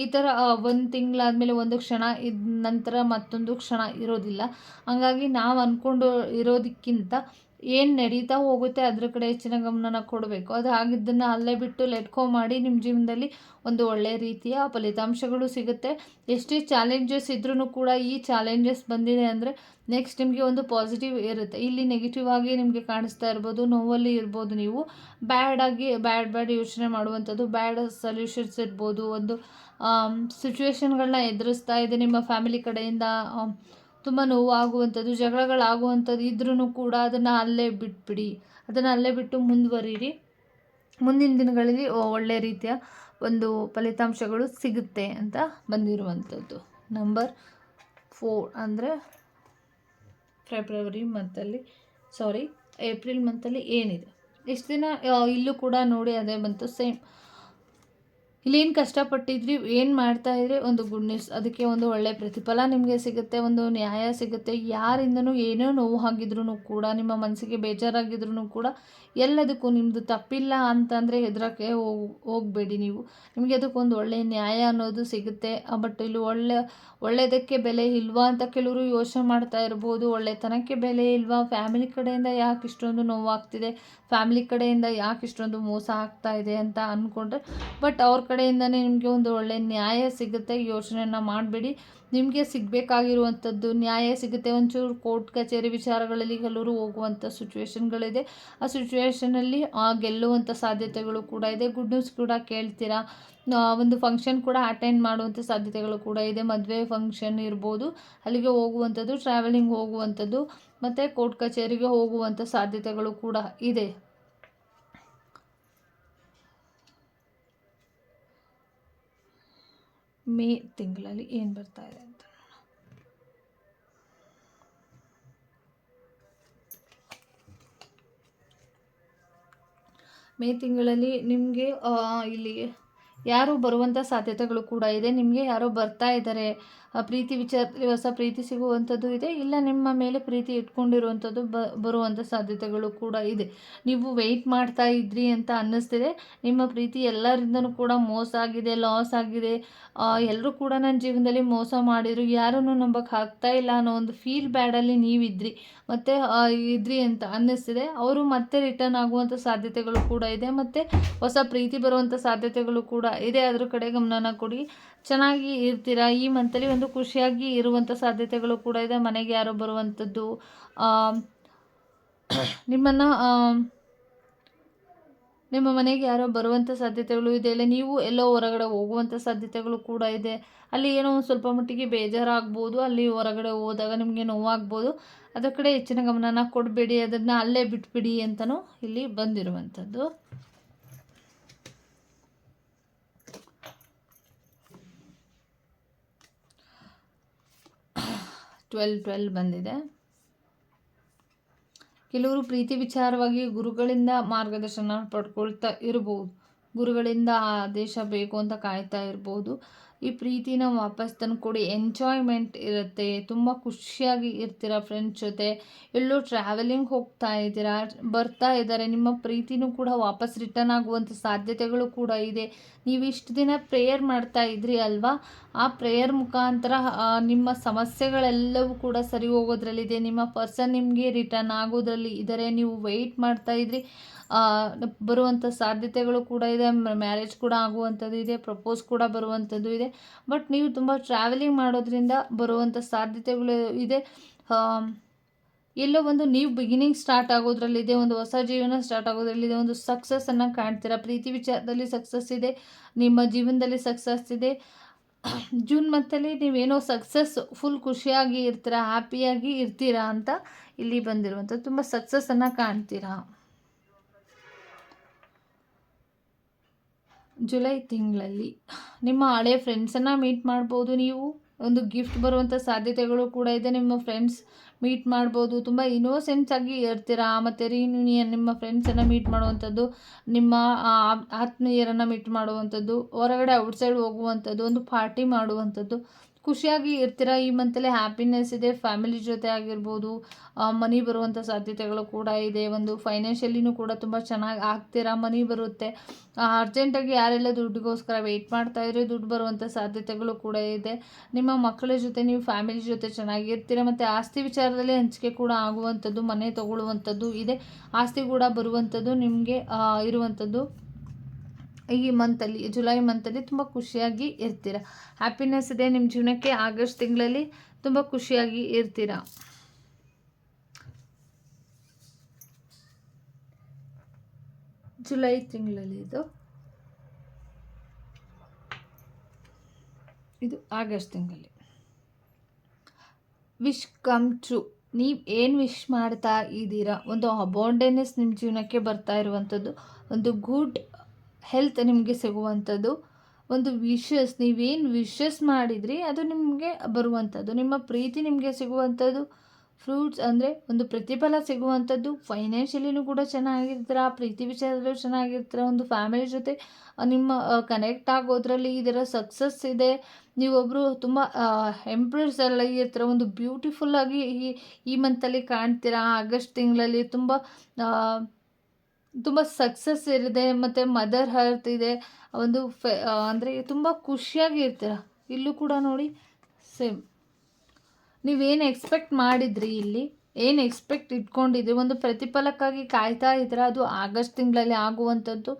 ಈ ಥರ ಒಂದು ತಿಂಗಳಾದಮೇಲೆ ಒಂದು ಕ್ಷಣ ಇದ್ದ ನಂತರ ಮತ್ತೊಂದು ಕ್ಷಣ ಇರೋದಿಲ್ಲ. ಹಾಗಾಗಿ ನಾವು ಅಂದ್ಕೊಂಡು ಇರೋದಕ್ಕಿಂತ ಏನು ನಡೀತಾ ಹೋಗುತ್ತೆ ಅದ್ರ ಕಡೆ ಹೆಚ್ಚಿನ ಗಮನನ ಕೊಡಬೇಕು. ಅದು ಆಗಿದ್ದನ್ನು ಅಲ್ಲೇ ಬಿಟ್ಟು ಲೆಟ್ಕೋ ಮಾಡಿ ನಿಮ್ಮ ಜೀವನದಲ್ಲಿ ಒಂದು ಒಳ್ಳೆಯ ರೀತಿಯ ಫಲಿತಾಂಶಗಳು ಸಿಗುತ್ತೆ. ಎಷ್ಟೇ ಚಾಲೆಂಜಸ್ ಇದ್ರೂ ಕೂಡ ಈ ಚಾಲೆಂಜಸ್ ಬಂದಿದೆ ಅಂದರೆ ನೆಕ್ಸ್ಟ್ ನಿಮಗೆ ಒಂದು ಪಾಸಿಟಿವ್ ಇರುತ್ತೆ. ಇಲ್ಲಿ ನೆಗೆಟಿವ್ ಆಗಿ ನಿಮಗೆ ಕಾಣಿಸ್ತಾ ಇರ್ಬೋದು, ನೋವಲ್ಲಿ ಇರ್ಬೋದು ನೀವು. ಬ್ಯಾಡ್ ಆಗಿ ಬ್ಯಾಡ್ ಬ್ಯಾಡ್ ಯೋಚನೆ ಮಾಡುವಂಥದ್ದು, ಬ್ಯಾಡ್ ಸೊಲ್ಯೂಷನ್ಸ್ ಇರ್ಬೋದು. ಒಂದು ಸಿಚುವೇಶನ್ಗಳನ್ನ ಎದುರಿಸ್ತಾ ಇದೆ ನಿಮ್ಮ ಫ್ಯಾಮಿಲಿ ಕಡೆಯಿಂದ ತುಂಬ ನೋವಾಗುವಂಥದ್ದು, ಜಗಳಗಳಾಗುವಂಥದ್ದು ಇದ್ರೂ ಕೂಡ ಅದನ್ನು ಅಲ್ಲೇ ಬಿಟ್ಬಿಡಿ. ಅದನ್ನು ಅಲ್ಲೇ ಬಿಟ್ಟು ಮುಂದುವರಿರಿ. ಮುಂದಿನ ದಿನಗಳಲ್ಲಿ ಒಳ್ಳೆಯ ರೀತಿಯ ಒಂದು ಫಲಿತಾಂಶಗಳು ಸಿಗುತ್ತೆ ಅಂತ ಬಂದಿರುವಂಥದ್ದು. ನಂಬರ್ ಫೋರ್ ಅಂದರೆ ಫೆಬ್ರವರಿ ಮಂತಲ್ಲಿ ಸಾರಿ ಏಪ್ರಿಲ್ ಮಂತಲ್ಲಿ ಏನಿದೆ? ಇಷ್ಟು ದಿನ ಇಲ್ಲೂ ಕೂಡ ನೋಡಿ ಅದೇ ಬಂತು ಸೇಮ್ ಇಲ್ಲೇನು ಕಷ್ಟಪಟ್ಟಿದ್ರಿ, ಏನು ಮಾಡ್ತಾ ಇದ್ರಿ? ಒಂದು ಗುಡ್ನೆಸ್ ಅದಕ್ಕೆ ಒಂದು ಒಳ್ಳೆಯ ಪ್ರತಿಫಲ ನಿಮಗೆ ಸಿಗುತ್ತೆ, ಒಂದು ನ್ಯಾಯ ಸಿಗುತ್ತೆ. ಯಾರಿಂದನೂ ಏನೋ ನೋವು ಆಗಿದ್ರು ಕೂಡ, ನಿಮ್ಮ ಮನಸ್ಸಿಗೆ ಬೇಜಾರಾಗಿದ್ರು ಕೂಡ ಎಲ್ಲದಕ್ಕೂ ನಿಮ್ಮದು ತಪ್ಪಿಲ್ಲ ಅಂತಂದರೆ ಹೆದರಕ್ಕೆ ಹೋಗಿ ಹೋಗಬೇಡಿ ನೀವು. ನಿಮಗೆ ಅದಕ್ಕೊಂದು ಒಳ್ಳೆಯ ನ್ಯಾಯ ಅನ್ನೋದು ಸಿಗುತ್ತೆ. ಬಟ್ ಇಲ್ಲಿ ಒಳ್ಳೆ ಒಳ್ಳೆಯದಕ್ಕೆ ಬೆಲೆ ಇಲ್ವಾ ಅಂತ ಕೆಲವರು ಯೋಚನೆ ಮಾಡ್ತಾ ಇರ್ಬೋದು. ಒಳ್ಳೆತನಕ್ಕೆ ಬೆಲೆ ಇಲ್ವಾ? ಫ್ಯಾಮಿಲಿ ಕಡೆಯಿಂದ ಯಾಕೆ ಇಷ್ಟೊಂದು ನೋವಾಗ್ತಿದೆ? ಫ್ಯಾಮಿಲಿ ಕಡೆಯಿಂದ ಯಾಕೆ ಇಷ್ಟೊಂದು ಮೋಸ ಆಗ್ತಾ ಇದೆ ಅಂತ ಅಂದ್ಕೊಂಡ್ರೆ ಬಟ್ ಅವ್ರ ಕಡೆಯಿಂದನೇ ನಿಮಗೆ ಒಂದು ಒಳ್ಳೆಯ ನ್ಯಾಯ ಸಿಗುತ್ತೆ, ಯೋಚನೆಯನ್ನು ಮಾಡಬೇಡಿ. ನಿಮಗೆ ಸಿಗಬೇಕಾಗಿರುವಂಥದ್ದು ನ್ಯಾಯ ಸಿಗುತ್ತೆ. ಒಂಚೂರು ಕೋರ್ಟ್ ಕಚೇರಿ ವಿಚಾರಗಳಲ್ಲಿ ಕೆಲವರು ಹೋಗುವಂಥ ಸಿಚುವೇಶನ್ಗಳಿದೆ. ಆ ಸಿಚುವೇಶನಲ್ಲಿ ಗೆಲ್ಲುವಂಥ ಸಾಧ್ಯತೆಗಳು ಕೂಡ ಇದೆ. ಗುಡ್ ನ್ಯೂಸ್ ಕೂಡ ಕೇಳ್ತೀರಾ? ಒಂದು ಫಂಕ್ಷನ್ ಕೂಡ ಅಟೆಂಡ್ ಮಾಡುವಂಥ ಸಾಧ್ಯತೆಗಳು ಕೂಡ ಇದೆ. ಮದುವೆ ಫಂಕ್ಷನ್ ಇರ್ಬೋದು, ಅಲ್ಲಿಗೆ ಹೋಗುವಂಥದ್ದು ಟ್ರಾವೆಲಿಂಗ್ ಹೋಗುವಂಥದ್ದು, ಮತ್ತು ಕೋರ್ಟ್ ಕಚೇರಿಗೆ ಹೋಗುವಂಥ ಸಾಧ್ಯತೆಗಳು ಕೂಡ ಇದೆ. ಮೇ ತಿಂಗಳಲ್ಲಿ ಏನು ಬರ್ತಾ ಇದೆ ಅಂತ ಮೇ ತಿಂಗಳಲ್ಲಿ ನಿಮಗೆ ಇಲ್ಲಿ ಯಾರು ಬರುವಂಥ ಸಾಧ್ಯತೆಗಳು ಕೂಡ ಇದೆ. ನಿಮಗೆ ಯಾರೋ ಬರ್ತಾ ಇದ್ದಾರೆ. ಪ್ರೀತಿ ವಿಚಾರದಲ್ಲಿ ಹೊಸ ಪ್ರೀತಿ ಸಿಗುವಂಥದ್ದು ಇದೆ. ಇಲ್ಲ, ನಿಮ್ಮ ಮೇಲೆ ಪ್ರೀತಿ ಇಟ್ಕೊಂಡಿರುವಂಥದ್ದು ಬ, ಬರುವಂಥ ಸಾಧ್ಯತೆಗಳು ಕೂಡ ಇದೆ. ನೀವು ವೆಯ್ಟ್ ಮಾಡ್ತಾ ಇದ್ರಿ ಅಂತ ಅನ್ನಿಸ್ತಿದೆ. ನಿಮ್ಮ ಪ್ರೀತಿ ಎಲ್ಲರಿಂದನೂ ಕೂಡ ಮೋಸ ಆಗಿದೆ ಲಾಸ್ ಆಗಿದೆ. ಎಲ್ಲರೂ ಕೂಡ ನನ್ನ ಜೀವನದಲ್ಲಿ ಮೋಸ ಮಾಡಿದರು. ಯಾರನ್ನು ನಂಬಕ್ಕೆ ಆಗ್ತಾ ಇಲ್ಲ ಅನ್ನೋ ಒಂದು ಫೀಲ್ ಬ್ಯಾಡಲ್ಲಿ ನೀವಿದ್ರಿ. ಮತ್ತು ಇದ್ರಿ ಅಂತ ಅನ್ನಿಸ್ತಿದೆ. ಅವರು ಮತ್ತೆ ರಿಟರ್ನ್ ಆಗುವಂಥ ಸಾಧ್ಯತೆಗಳು ಕೂಡ ಇದೆ. ಮತ್ತು ಹೊಸ ಪ್ರೀತಿ ಬರುವಂಥ ಸಾಧ್ಯತೆಗಳು ಕೂಡ ಇದೆ. ಅದ್ರ ಕಡೆ ಗಮನನ ಕೊಡಿ. ಚೆನ್ನಾಗಿ ಇರ್ತೀರಾ? ಈ ಮಂತಲ್ಲಿ ಒಂದು ಖುಷಿಯಾಗಿ ಇರುವಂಥ ಸಾಧ್ಯತೆಗಳು ಕೂಡ ಇದೆ. ಮನೆಗೆ ಯಾರೋ ಬರುವಂಥದ್ದು ನಿಮ್ಮನ್ನು ನಿಮ್ಮ ಮನೆಗೆ ಯಾರೋ ಬರುವಂಥ ಸಾಧ್ಯತೆಗಳು ಇದೆ. ಇಲ್ಲ, ನೀವು ಎಲ್ಲೋ ಹೊರಗಡೆ ಹೋಗುವಂಥ ಸಾಧ್ಯತೆಗಳು ಕೂಡ ಇದೆ. ಅಲ್ಲಿ ಏನೋ ಒಂದು ಸ್ವಲ್ಪ ಮಟ್ಟಿಗೆ ಬೇಜಾರಾಗ್ಬೋದು. ಅಲ್ಲಿ ಹೊರಗಡೆ ಹೋದಾಗ ನಿಮಗೆ ನೋವಾಗ್ಬೋದು. ಅದರ ಕಡೆ ಹೆಚ್ಚಿನ ಗಮನನ ಕೊಡಬೇಡಿ. ಅದನ್ನು ಅಲ್ಲೇ ಬಿಟ್ಬಿಡಿ ಅಂತಲೂ ಇಲ್ಲಿ ಬಂದಿರುವಂಥದ್ದು ಟ್ವೆಲ್ ಟ್ವೆಲ್ ಬಂದಿದೆ. ಕೆಲವರು ಪ್ರೀತಿ ವಿಚಾರವಾಗಿ ಗುರುಗಳಿಂದ ಮಾರ್ಗದರ್ಶನ ಪಡ್ಕೊಳ್ತಾ ಇರ್ಬೋದು. ಗುರುಗಳಿಂದ ಆದೇಶ ಬೇಕು ಅಂತ ಕಾಯ್ತಾ ಇರ್ಬೋದು. ಈ ಪ್ರೀತಿನ ವಾಪಸ್ ತಂದುಕೊಡಿ. ಎಂಜಾಯ್ಮೆಂಟ್ ಇರುತ್ತೆ. ತುಂಬ ಖುಷಿಯಾಗಿ ಇರ್ತೀರ ಫ್ರೆಂಡ್ಸ್ ಜೊತೆ. ಎಲ್ಲೂ ಟ್ರಾವೆಲಿಂಗ್ ಹೋಗ್ತಾ ಇದ್ದೀರಾ? ಬರ್ತಾ ಇದ್ದಾರೆ. ನಿಮ್ಮ ಪ್ರೀತಿನೂ ಕೂಡ ವಾಪಸ್ ರಿಟರ್ನ್ ಆಗುವಂಥ ಸಾಧ್ಯತೆಗಳು ಕೂಡ ಇದೆ. ನೀವು ಇಷ್ಟು ದಿನ ಪ್ರೇಯರ್ ಮಾಡ್ತಾ ಇದ್ರಿ ಅಲ್ವಾ? ಆ ಪ್ರೇಯರ್ ಮುಖಾಂತರ ನಿಮ್ಮ ಸಮಸ್ಯೆಗಳೆಲ್ಲವೂ ಕೂಡ ಸರಿ ಹೋಗೋದ್ರಲ್ಲಿದೆ. ನಿಮ್ಮ ಪರ್ಸನ್ ನಿಮಗೆ ರಿಟರ್ನ್ ಆಗೋದ್ರಲ್ಲಿ ಇದ್ದರೆ ನೀವು ವೆಯ್ಟ್ ಮಾಡ್ತಾ ಇದ್ರಿ. ಬರುವಂಥ ಸಾಧ್ಯತೆಗಳು ಕೂಡ ಇದೆ. ಮ್ಯಾರೇಜ್ ಕೂಡ ಆಗುವಂಥದ್ದು ಇದೆ. ಪ್ರಪೋಸ್ ಕೂಡ ಬರುವಂಥದ್ದು ಇದೆ. ಬಟ್ ನೀವು ತುಂಬ ಟ್ರಾವೆಲಿಂಗ್ ಮಾಡೋದ್ರಿಂದ ಬರುವಂಥ ಸಾಧ್ಯತೆಗಳು ಇದೆ. ಎಲ್ಲೋ ಒಂದು ನೀವು ಬಿಗಿನಿಂಗ್ ಸ್ಟಾರ್ಟ್ ಆಗೋದ್ರಲ್ಲಿದೆ ಒಂದು ಹೊಸ ಜೀವನ ಸ್ಟಾರ್ಟ್ ಆಗೋದ್ರಲ್ಲಿದೆ ಒಂದು ಸಕ್ಸಸ್ಸನ್ನು ಕಾಣ್ತೀರಾ? ಪ್ರೀತಿ ವಿಚಾರದಲ್ಲಿ ಸಕ್ಸಸ್ ಇದೆ, ನಿಮ್ಮ ಜೀವನದಲ್ಲಿ ಸಕ್ಸಸ್ ಇದೆ. ಜೂನ್ ಮಂತಲ್ಲಿ ನೀವೇನೋ ಸಕ್ಸಸ್ ಫುಲ್ ಖುಷಿಯಾಗಿ ಇರ್ತೀರಾ ಹ್ಯಾಪಿಯಾಗಿ ಇರ್ತೀರಾ ಅಂತ ಇಲ್ಲಿ ಬಂದಿರುವಂಥದ್ದು. ತುಂಬ ಸಕ್ಸಸ್ಸನ್ನು ಕಾಣ್ತೀರಾ? ಜುಲೈ ತಿಂಗಳಲ್ಲಿ. ನಿಮ್ಮ ಹಳೆ ಫ್ರೆಂಡ್ಸನ್ನು ಮೀಟ್ ಮಾಡ್ಬೋದು ನೀವು. ಒಂದು ಗಿಫ್ಟ್ ಬರುವಂಥ ಸಾಧ್ಯತೆಗಳು ಕೂಡ ಇದೆ. ನಿಮ್ಮ ಫ್ರೆಂಡ್ಸ್ ಮೀಟ್ ಮಾಡ್ಬೋದು. ತುಂಬ ಇನೋಸೆನ್ಸ್ ಆಗಿ ಇರ್ತೀರಾ? ಮತ್ತು ರೀಯೂನಿಯನ್ ನಿಮ್ಮ ಫ್ರೆಂಡ್ಸನ್ನು ಮೀಟ್ ಮಾಡುವಂಥದ್ದು, ನಿಮ್ಮ ಆತ್ಮೀಯರನ್ನು ಮೀಟ್ ಮಾಡುವಂಥದ್ದು, ಹೊರಗಡೆ ಔಟ್ಸೈಡ್ ಹೋಗುವಂಥದ್ದು, ಒಂದು ಪಾರ್ಟಿ ಮಾಡುವಂಥದ್ದು. ಖುಷಿಯಾಗಿ ಇರ್ತೀರ? ಈ ಮಂತಲ್ಲಿ ಹ್ಯಾಪಿನೆಸ್ ಇದೆ ಫ್ಯಾಮಿಲಿ ಜೊತೆ ಆಗಿರ್ಬೋದು ಮನಿ ಬರುವಂಥ ಸಾಧ್ಯತೆಗಳು ಕೂಡ ಇದೆ. ಒಂದು ಫೈನಾನ್ಷಿಯಲಿನೂ ಕೂಡ ತುಂಬ ಚೆನ್ನಾಗಿ ಆಗ್ತೀರಾ? ಮನಿ ಬರುತ್ತೆ. ಅರ್ಜೆಂಟಾಗಿ ಯಾರೆಲ್ಲ ದುಡ್ಡಿಗೋಸ್ಕರ ವೆಯ್ಟ್ ಮಾಡ್ತಾ ಇದ್ರೆ ದುಡ್ಡು ಬರುವಂಥ ಸಾಧ್ಯತೆಗಳು ಕೂಡ ಇದೆ. ನಿಮ್ಮ ಮಕ್ಕಳ ಜೊತೆ, ನೀವು ಫ್ಯಾಮಿಲಿ ಜೊತೆ ಚೆನ್ನಾಗಿರ್ತೀರ? ಮತ್ತು ಆಸ್ತಿ ವಿಚಾರದಲ್ಲಿ ಹಂಚಿಕೆ ಕೂಡ ಆಗುವಂಥದ್ದು, ಮನೆ ತಗೊಳ್ಳುವಂಥದ್ದು ಇದೆ. ಆಸ್ತಿ ಕೂಡ ಬರುವಂಥದ್ದು, ನಿಮಗೆ ಇರುವಂಥದ್ದು. ಈ ಮಂತಲ್ಲಿ ಜುಲೈ ಮಂತಲ್ಲಿ ತುಂಬ ಖುಷಿಯಾಗಿ ಇರ್ತೀರ. ಹ್ಯಾಪಿನೆಸ್ ಇದೆ ನಿಮ್ಮ ಜೀವನಕ್ಕೆ ಆಗಸ್ಟ್ ತಿಂಗಳಲ್ಲಿ ತುಂಬ ಖುಷಿಯಾಗಿ ಇರ್ತೀರ. ಜುಲೈ ತಿಂಗಳಲ್ಲಿ ಇದು. ಇದು ಆಗಸ್ಟ್ ತಿಂಗಳಲ್ಲಿ. ವಿಶ್ ಕಮ್ ಟ್ರೂ ನೀವು ಏನು ವಿಶ್ ಮಾಡ್ತಾ ಇದ್ದೀರಾ? ಒಂದು ಅಬೌಂಡೆನೆಸ್ ನಿಮ್ಮ ಜೀವನಕ್ಕೆ ಬರ್ತಾ ಇರುವಂಥದ್ದು, ಒಂದು ಗುಡ್ ಹೆಲ್ತ್ ನಿಮಗೆ ಸಿಗುವಂಥದ್ದು. ಒಂದು ವಿಶಸ್ ನೀವೇನು ವಿಶಸ್ ಮಾಡಿದ್ರಿ, ಅದು ನಿಮಗೆ ಬರುವಂಥದ್ದು. ನಿಮ್ಮ ಪ್ರೀತಿ ನಿಮಗೆ ಸಿಗುವಂಥದ್ದು. ಫ್ರೂಟ್ಸ್ ಅಂದರೆ ಒಂದು ಪ್ರತಿಫಲ ಸಿಗುವಂಥದ್ದು. ಫೈನಾನ್ಷಿಯಲಿನೂ ಕೂಡ ಚೆನ್ನಾಗಿರ್ತೀರ, ಪ್ರೀತಿ ವಿಚಾರದಲ್ಲೂ ಚೆನ್ನಾಗಿರ್ತೀರ, ಒಂದು ಫ್ಯಾಮಿಲಿ ಜೊತೆ ನಿಮ್ಮ ಕನೆಕ್ಟ್ ಆಗೋದ್ರಲ್ಲಿ ಇದರ ಸಕ್ಸಸ್ ಇದೆ. ನೀವೊಬ್ಬರು ತುಂಬ ಎಂಪ್ರೆಸ್ ಎಲ್ಲ ಇರ್ತೀರ, ಒಂದು ಬ್ಯೂಟಿಫುಲ್ಲಾಗಿ ಈ ಈ ಮಂತಲ್ಲಿ ಕಾಣ್ತೀರಾ. ಆಗಸ್ಟ್ ತಿಂಗಳಲ್ಲಿ ತುಂಬ ತುಂಬ ಸಕ್ಸಸ್ ಇರಿದೆ ಮತ್ತು ಮದರ್ ಹರ್ತ್ ಇದೆ ಒಂದು ಫೆ ಅಂದರೆ ತುಂಬ ಖುಷಿಯಾಗಿ ಇರ್ತೀರ? ಇಲ್ಲೂ ಕೂಡ ನೋಡಿ ಸೇಮ್ ನೀವೇನು ಎಕ್ಸ್ಪೆಕ್ಟ್ ಮಾಡಿದ್ರಿ ಇಲ್ಲಿ? ಏನು ಎಕ್ಸ್ಪೆಕ್ಟ್ ಇಟ್ಕೊಂಡಿದ್ರಿ? ಒಂದು ಪ್ರತಿಫಲಕ್ಕಾಗಿ ಕಾಯ್ತಾ ಇದ್ದೀರ? ಅದು ಆಗಸ್ಟ್ ತಿಂಗಳಲ್ಲಿ ಆಗುವಂಥದ್ದು.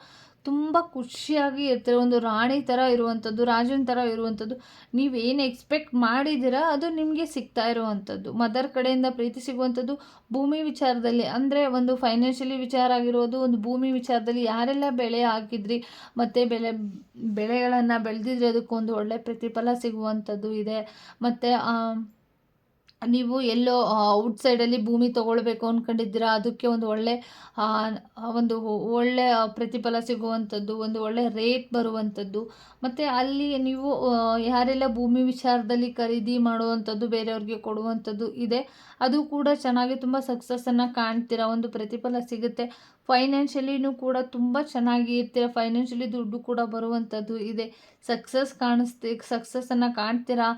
ತುಂಬ ಖುಷಿಯಾಗಿ ಇರ್ತೀರ ಒಂದು ರಾಣಿ ಥರ ಇರುವಂಥದ್ದು ರಾಜನ ಥರ ಇರುವಂಥದ್ದು ನೀವೇನು ಎಕ್ಸ್ಪೆಕ್ಟ್ ಮಾಡಿದ್ದೀರಾ, ಅದು ನಿಮಗೆ ಸಿಗ್ತಾ ಇರುವಂಥದ್ದು ಮದರ್ ಕಡೆಯಿಂದ ಪ್ರೀತಿ ಸಿಗುವಂಥದ್ದು ಭೂಮಿ ವಿಚಾರದಲ್ಲಿ. ಅಂದರೆ ಒಂದು ಫೈನಾನ್ಷಿಯಲಿ ವಿಚಾರ ಆಗಿರೋದು ಒಂದು ಭೂಮಿ ವಿಚಾರದಲ್ಲಿ ಯಾರೆಲ್ಲ ಬೆಳೆ ಹಾಕಿದ್ರಿ, ಮತ್ತು ಬೆಳೆ, ಬೆಳೆಗಳನ್ನು ಬೆಳೆದಿದ್ರೆ ಅದಕ್ಕೊಂದು ಒಳ್ಳೆ ಪ್ರತಿಫಲ ಸಿಗುವಂಥದ್ದು ಇದೆ. ಮತ್ತು ನೀವು ಎಲ್ಲೋ ಔಟ್ಸೈಡಲ್ಲಿ ಭೂಮಿ ತೊಗೊಳ್ಬೇಕು ಅಂದ್ಕೊಂಡಿದ್ದೀರಾ ಅದಕ್ಕೆ ಒಂದು ಒಳ್ಳೆ ಒಂದು ಒಳ್ಳೆ ಪ್ರತಿಫಲ ಸಿಗುವಂಥದ್ದು, ಒಂದು ಒಳ್ಳೆ ರೇಟ್ ಬರುವಂಥದ್ದು ಮತ್ತು ಅಲ್ಲಿ ನೀವು ಯಾರೆಲ್ಲ ಭೂಮಿ ವಿಚಾರದಲ್ಲಿ ಖರೀದಿ ಮಾಡುವಂಥದ್ದು, ಬೇರೆಯವ್ರಿಗೆ ಕೊಡುವಂಥದ್ದು ಇದೆ, ಅದು ಕೂಡ ಚೆನ್ನಾಗಿ ತುಂಬ ಸಕ್ಸಸ್ಸನ್ನು ಕಾಣ್ತೀರಾ? ಒಂದು ಪ್ರತಿಫಲ ಸಿಗುತ್ತೆ. ಫೈನಾನ್ಷಿಯಲಿನೂ ಕೂಡ ತುಂಬ ಚೆನ್ನಾಗಿ ಇರ್ತೀರ ಫೈನಾನ್ಷಿಯಲಿ ದುಡ್ಡು ಕೂಡ ಬರುವಂಥದ್ದು ಇದೆ. ಸಕ್ಸಸ್ ಕಾಣಿಸ್ತಿ ಸಕ್ಸಸ್ಸನ್ನು ಕಾಣ್ತೀರಾ?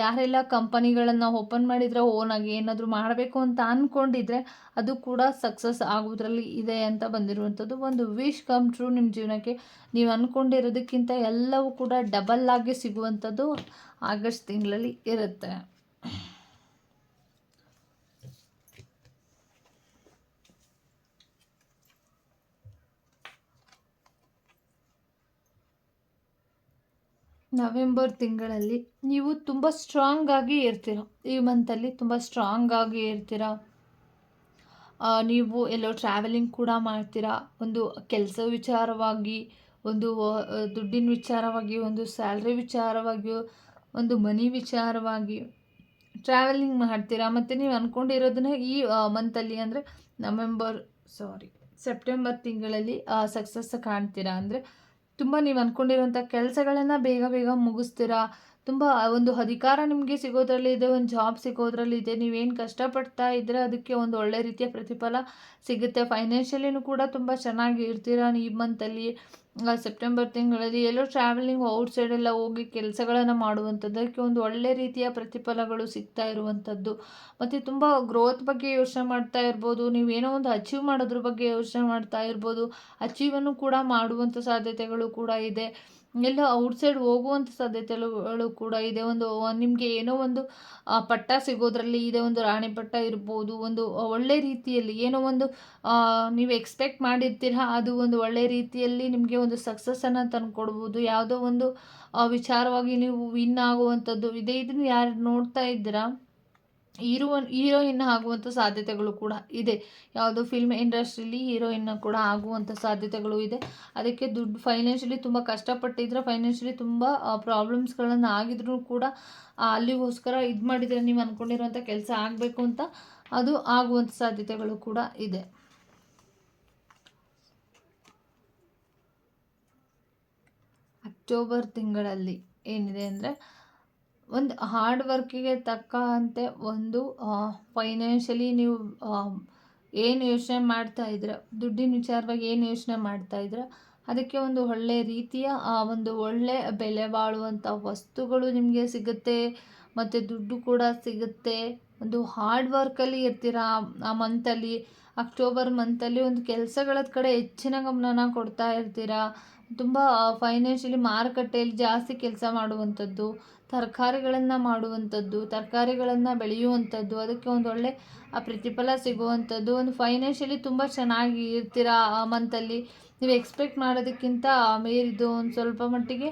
ಯಾರೆಲ್ಲ ಕಂಪನಿಗಳನ್ನು ಓಪನ್ ಮಾಡಿದರೆ ಓನಾಗಿ ಏನಾದರೂ ಮಾಡಬೇಕು ಅಂತ ಅಂದ್ಕೊಂಡಿದ್ರೆ ಅದು ಕೂಡ ಸಕ್ಸಸ್ ಆಗೋದ್ರಲ್ಲಿ ಇದೆ ಅಂತ ಬಂದಿರುವಂಥದ್ದು ಒಂದು ವಿಶ್ ಕಮ್ ಟ್ರೂ ನಿಮ್ಮ ಜೀವನಕ್ಕೆ. ನೀವು ಅಂದ್ಕೊಂಡಿರೋದಕ್ಕಿಂತ ಎಲ್ಲವೂ ಕೂಡ ಡಬಲ್ ಆಗಿ ಸಿಗುವಂಥದ್ದು ಆಗಸ್ಟ್ ತಿಂಗಳಲ್ಲಿ ಇರುತ್ತೆ. ನವೆಂಬರ್ ತಿಂಗಳಲ್ಲಿ ನೀವು ತುಂಬ ಸ್ಟ್ರಾಂಗ್ ಆಗಿ ಇರ್ತೀರ? ಈ ಮಂತಲ್ಲಿ ತುಂಬ ಸ್ಟ್ರಾಂಗ್ ಆಗಿ ಇರ್ತೀರ? ನೀವು ಎಲ್ಲೋ ಟ್ರಾವೆಲಿಂಗ್ ಕೂಡ ಮಾಡ್ತೀರಾ? ಒಂದು ಕೆಲಸ ವಿಚಾರವಾಗಿ ಒಂದು ದುಡ್ಡಿನ ವಿಚಾರವಾಗಿ, ಒಂದು ಸ್ಯಾಲ್ರಿ ವಿಚಾರವಾಗಿಯೂ, ಒಂದು ಮನಿ ವಿಚಾರವಾಗಿ ಟ್ರಾವೆಲಿಂಗ್ ಮಾಡ್ತೀರಾ? ಮತ್ತು ನೀವು ಅಂದ್ಕೊಂಡಿರೋದನ್ನ ಈ ಮಂತಲ್ಲಿ ಅಂದರೆ ನವೆಂಬರ್ ಸಾರಿ ಸೆಪ್ಟೆಂಬರ್ ತಿಂಗಳಲ್ಲಿ ಸಕ್ಸಸ್ ಕಾಣ್ತೀರಾ? ಅಂದರೆ ತುಂಬ ನೀವು ಅಂದ್ಕೊಂಡಿರೋಂಥ ಕೆಲಸಗಳನ್ನು ಬೇಗ ಬೇಗ ಮುಗಿಸ್ತೀರಾ? ತುಂಬ ಒಂದು ಅಧಿಕಾರ ನಿಮಗೆ ಸಿಗೋದ್ರಲ್ಲಿ ಇದೆ, ಒಂದು ಜಾಬ್ ಸಿಗೋದ್ರಲ್ಲಿ ಇದೆ ನೀವೇನು ಕಷ್ಟಪಡ್ತಾ ಇದ್ದರೆ ಅದಕ್ಕೆ ಒಂದು ಒಳ್ಳೆ ರೀತಿಯ ಪ್ರತಿಫಲ ಸಿಗುತ್ತೆ. ಫೈನಾನ್ಷಿಯಲಿನೂ ಕೂಡ ತುಂಬ ಚೆನ್ನಾಗಿ ಇರ್ತೀರಾ ಈ ಮಂತಲ್ಲಿ ಸೆಪ್ಟೆಂಬರ್ ತಿಂಗಳಲ್ಲಿ ಎಲ್ಲೋ ಟ್ರಾವೆಲಿಂಗ್ ಔಟ್ಸೈಡ್ ಎಲ್ಲ ಹೋಗಿ ಕೆಲಸಗಳನ್ನು ಮಾಡುವಂಥದ್ದು ಅದಕ್ಕೆ ಒಂದು ಒಳ್ಳೆ ರೀತಿಯ ಪ್ರತಿಫಲಗಳು ಸಿಗ್ತಾ ಇರುವಂಥದ್ದು. ಮತ್ತು ತುಂಬ ಗ್ರೋತ್ ಬಗ್ಗೆ ಯೋಚನೆ ಮಾಡ್ತಾ ಇರ್ಬೋದು ನೀವೇನೋ ಒಂದು ಅಚೀವ್ ಮಾಡೋದ್ರ ಬಗ್ಗೆ ಯೋಚನೆ ಮಾಡ್ತಾ ಇರ್ಬೋದು ಅಚೀವನ್ನು ಕೂಡ ಮಾಡುವಂಥ ಸಾಧ್ಯತೆಗಳು ಕೂಡ ಇದೆ. ಎಲ್ಲೋ ಔಟ್ಸೈಡ್ ಹೋಗುವಂಥ ಸಾಧ್ಯತೆಗಳು ಕೂಡ ಇದೆ. ಒಂದು, ನಿಮಗೆ ಏನೋ ಒಂದು ಪಟ್ಟ ಸಿಗೋದ್ರಲ್ಲಿ ಇದೆ, ಒಂದು ರಾಣಿ ಪಟ್ಟ ಇರ್ಬೋದು, ಒಂದು ಒಳ್ಳೆ ರೀತಿಯಲ್ಲಿ ಏನೋ ಒಂದು ನೀವು ಎಕ್ಸ್ಪೆಕ್ಟ್ ಮಾಡಿರ್ತೀರ, ಅದು ಒಂದು ಒಳ್ಳೆ ರೀತಿಯಲ್ಲಿ ನಿಮಗೆ ಒಂದು ಸಕ್ಸಸ್ಸನ್ನು ತಂದುಕೊಡ್ಬೋದು. ಯಾವುದೋ ಒಂದು ವಿಚಾರವಾಗಿ ನೀವು ವಿನ್ ಆಗುವಂಥದ್ದು ಇದೆ. ಇದನ್ನು ಯಾರು ನೋಡ್ತಾ ಇದ್ದೀರಾ? ಹೀರೋ ಹೀರೋಯಿನ್ ಆಗುವಂಥ ಸಾಧ್ಯತೆಗಳು ಕೂಡ ಇದೆ. ಯಾವುದು ಫಿಲ್ಮ್ ಇಂಡಸ್ಟ್ರೀಲಿ ಹೀರೋಯಿನ್ ಕೂಡ ಆಗುವಂಥ ಸಾಧ್ಯತೆಗಳು ಇದೆ. ಅದಕ್ಕೆ ದುಡ್ಡು ಫೈನಾನ್ಷಿಯಲಿ ತುಂಬ ಕಷ್ಟಪಟ್ಟಿದ್ರೆ ಫೈನಾನ್ಷಿಯಲಿ ತುಂಬ ಪ್ರಾಬ್ಲಮ್ಸ್ಗಳನ್ನು ಆಗಿದ್ರೂ ಕೂಡ ಅಲ್ಲಿಗೋಸ್ಕರ ಇದು ಮಾಡಿದರೆ ನೀವು ಅಂದ್ಕೊಂಡಿರುವಂಥ ಕೆಲಸ ಆಗಬೇಕು ಅಂತ ಅದು ಆಗುವಂಥ ಸಾಧ್ಯತೆಗಳು ಕೂಡ ಇದೆ. ಅಕ್ಟೋಬರ್ ತಿಂಗಳಲ್ಲಿ ಏನಿದೆ ಅಂದರೆ ಒಂದು ಹಾರ್ಡ್ ವರ್ಕಿಗೆ ತಕ್ಕಂತೆ ಒಂದು ಫೈನಾನ್ಷಿಯಲಿ ನೀವು ಏನು ಯೋಚನೆ ಮಾಡ್ತಾ ಇದ್ದೀರ ದುಡ್ಡಿನ ವಿಚಾರವಾಗಿ ಏನು ಯೋಚನೆ ಮಾಡ್ತಾ ಇದ್ದೀರ ಅದಕ್ಕೆ ಒಂದು ಒಳ್ಳೆ ರೀತಿಯ ಒಂದು ಒಳ್ಳೆ ಬೆಲೆ ಬಾಳುವಂಥ ವಸ್ತುಗಳು ನಿಮಗೆ ಸಿಗುತ್ತೆ, ಮತ್ತು ದುಡ್ಡು ಕೂಡ ಸಿಗುತ್ತೆ. ಒಂದು ಹಾರ್ಡ್ ವರ್ಕಲ್ಲಿ ಇರ್ತೀರ, ಆ ಮಂತಲ್ಲಿ ಅಕ್ಟೋಬರ್ ಮಂತಲ್ಲಿ ಒಂದು ಕೆಲಸಗಳ ಕಡೆ ಹೆಚ್ಚಿನ ಗಮನನ ಕೊಡ್ತಾ ಇರ್ತೀರಾ. ತುಂಬ ಫೈನಾನ್ಷಿಯಲಿ ಮಾರುಕಟ್ಟೆಯಲ್ಲಿ ಜಾಸ್ತಿ ಕೆಲಸ ಮಾಡುವಂಥದ್ದು ತರಕಾರಿಗಳನ್ನು ಮಾಡುವಂಥದ್ದು, ತರಕಾರಿಗಳನ್ನು ಬೆಳೆಯುವಂಥದ್ದು, ಅದಕ್ಕೆ ಒಂದು ಒಳ್ಳೆ, ಆ ಪ್ರತಿಫಲ ಸಿಗುವಂಥದ್ದು, ಒಂದು ಫೈನಾನ್ಷಿಯಲಿ ತುಂಬ ಚೆನ್ನಾಗಿ ಇರ್ತೀರಾ ಆ ಮಂತಲ್ಲಿ ನೀವು ಎಕ್ಸ್ಪೆಕ್ಟ್ ಮಾಡೋದಕ್ಕಿಂತ ಮೇರಿದು ಒಂದು ಸ್ವಲ್ಪ ಮಟ್ಟಿಗೆ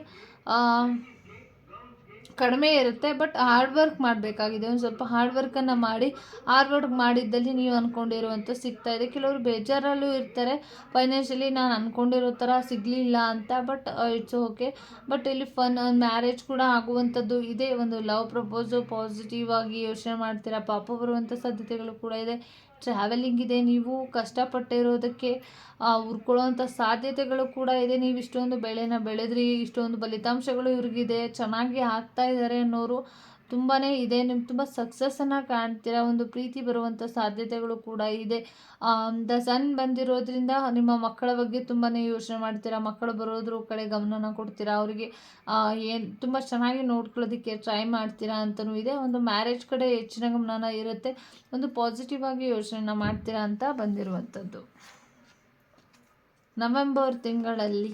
ಕಡಿಮೆ ಇರುತ್ತೆ ಬಟ್ ಹಾರ್ಡ್ ವರ್ಕ್ ಮಾಡಬೇಕಾಗಿದೆ. ಒಂದು ಸ್ವಲ್ಪ ಹಾರ್ಡ್ ವರ್ಕನ್ನು ಮಾಡಿ ಹಾರ್ಡ್ ವರ್ಕ್ ಮಾಡಿದ್ದಲ್ಲಿ ನೀವು ಅಂದ್ಕೊಂಡಿರುವಂಥ ಇದೆ. ಕೆಲವರು ಬೇಜಾರಲ್ಲೂ ಇರ್ತಾರೆ. ಫೈನಾನ್ಷಿಯಲಿ ನಾನು ಅಂದ್ಕೊಂಡಿರೋ ಥರ ಸಿಗಲಿಲ್ಲ ಅಂತ ಬಟ್ ಇಟ್ಸ್ ಓಕೆ ಬಟ್ ಇಲ್ಲಿ ಫನ್ ಮ್ಯಾರೇಜ್ ಕೂಡ ಆಗುವಂಥದ್ದು ಇದೆ. ಒಂದು ಲವ್ ಪ್ರಪೋಸು ಪಾಸಿಟಿವ್ ಆಗಿ ಯೋಚನೆ ಮಾಡ್ತೀರಾ? ಪಾಪ ಬರುವಂಥ ಸಾಧ್ಯತೆಗಳು ಕೂಡ ಇದೆ. ಟ್ರಾವೆಲಿಂಗ್ ಇದೆ, ನೀವು ಕಷ್ಟಪಟ್ಟಿರೋದಕ್ಕೆ ಹುರ್ಕೊಳ್ಳೋವಂಥ ಸಾಧ್ಯತೆಗಳು ಕೂಡ ಇದೆ. ನೀವು ಇಷ್ಟೊಂದು ಬೆಳೆನ ಬೆಳೆದ್ರಿ, ಇಷ್ಟೊಂದು ಫಲಿತಾಂಶಗಳು ಇವ್ರಿಗಿದೆ, ಚೆನ್ನಾಗಿ ಆಗ್ತಾ ಇದ್ದಾರೆ ಅನ್ನೋರು ತುಂಬಾ ಇದೆ. ನಿಮ್ಗೆ ತುಂಬ ಸಕ್ಸಸ್ಸನ್ನು ಕಾಣ್ತೀರಾ? ಒಂದು ಪ್ರೀತಿ ಬರುವಂಥ ಸಾಧ್ಯತೆಗಳು ಕೂಡ ಇದೆ. ದ ಸನ್ ಬಂದಿರೋದ್ರಿಂದ ನಿಮ್ಮ ಮಕ್ಕಳ ಬಗ್ಗೆ ತುಂಬಾ ಯೋಚನೆ ಮಾಡ್ತೀರಾ? ಮಕ್ಕಳು ಬರೋದ್ರ ಕಡೆ ಗಮನನ ಕೊಡ್ತೀರಾ? ಅವರಿಗೆ ಏನು ತುಂಬ ಚೆನ್ನಾಗಿ ನೋಡ್ಕೊಳ್ಳೋದಕ್ಕೆ ಟ್ರೈ ಮಾಡ್ತೀರಾ ಅಂತಲೂ ಇದೆ. ಒಂದು ಮ್ಯಾರೇಜ್ ಕಡೆ ಹೆಚ್ಚಿನ ಗಮನನ ಇರುತ್ತೆ. ಒಂದು ಪಾಸಿಟಿವ್ ಆಗಿ ಯೋಚನೆನ ಮಾಡ್ತೀರಾ ಅಂತ ಬಂದಿರುವಂಥದ್ದು. ನವೆಂಬರ್ ತಿಂಗಳಲ್ಲಿ